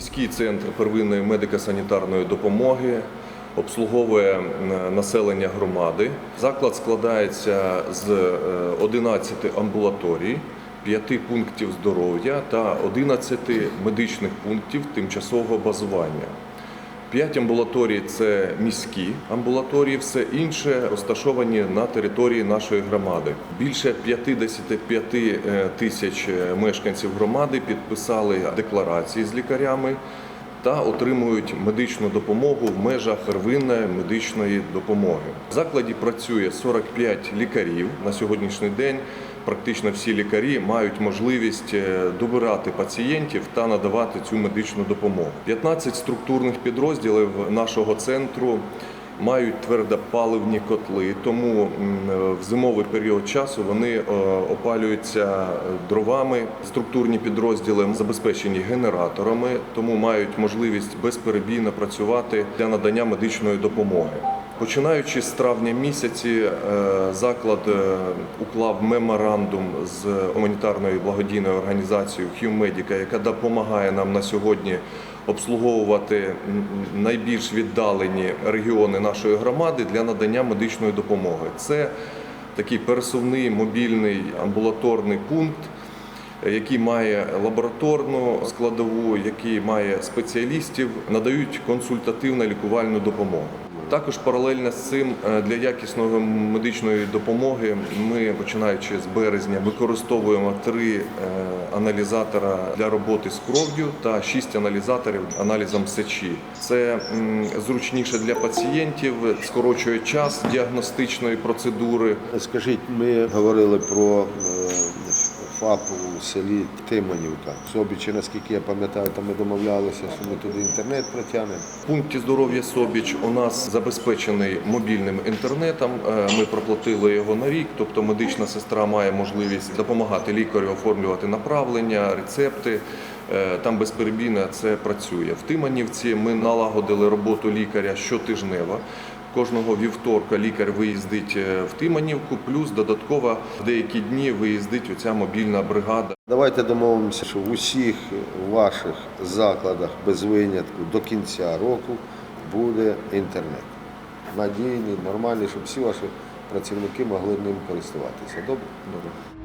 Міський центр первинної медико-санітарної допомоги обслуговує населення громади. Заклад складається з е, 11 амбулаторій, 5 пунктів здоров'я та 11 медичних пунктів тимчасового базування. П'ять амбулаторій це міські амбулаторії, все інше розташовані на території нашої громади. Більше 55 е, тисяч мешканців громади підписали декларації з лікарями та отримують медичну допомогу в межах первинної медичної допомоги. В закладі працює 45 лікарів на сьогоднішній день. Практично всі лікарі мають можливість е, добирати пацієнтів та надавати цю медичну допомогу. 15 структурних підрозділів нашого центру мають твердопаливні котли, тому в зимовий період часу вони е, опалюються е, дровами. Структурні підрозділи забезпечені генераторами, тому мають можливість безперебійно працювати для надання медичної допомоги. Починаючи з травня місяці, е, заклад е, уклав меморандум з гуманітарною благодійною організацією HuMedica, яка допомагає нам на сьогодні обслуговувати найбільш віддалені регіони нашої громади для надання медичної допомоги. Це такий пересувний мобільний амбулаторний пункт який має лабораторну складову, який має спеціалістів, надають консультативну лікувальну допомогу. Також паралельно з цим е, для якісної медичної допомоги ми, починаючи з березня, використовуємо три е, аналізатора для роботи з кров'ю та шість аналізаторів аналізом сечі. Це зручніше для пацієнтів, скорочує час діагностичної процедури. Скажіть, ми говорили про е, ФАП у селі Тимонівка. Собічі, наскільки я пам'ятаю, там ми домовлялися, що ми туди інтернет протягнемо. В пункті здоров'я Собіч у нас забезпечений мобільним інтернетом. Е, Ми проплатили його на рік, тобто медична сестра має можливість допомагати лікарю оформлювати направлення, рецепти. Е, Там безперебійно це працює. В Тиманівці ми налагодили роботу лікаря щотижнево. Кожного вівторка лікар виїздить е, в Тиманівку, плюс додатково в деякі дні виїздить оця мобільна бригада. Давайте домовимося, що в усіх ваших закладах без винятку до кінця року буде інтернет. Надійний, нормальний, щоб всі ваші працівники могли ним користуватися. Добре? Добре.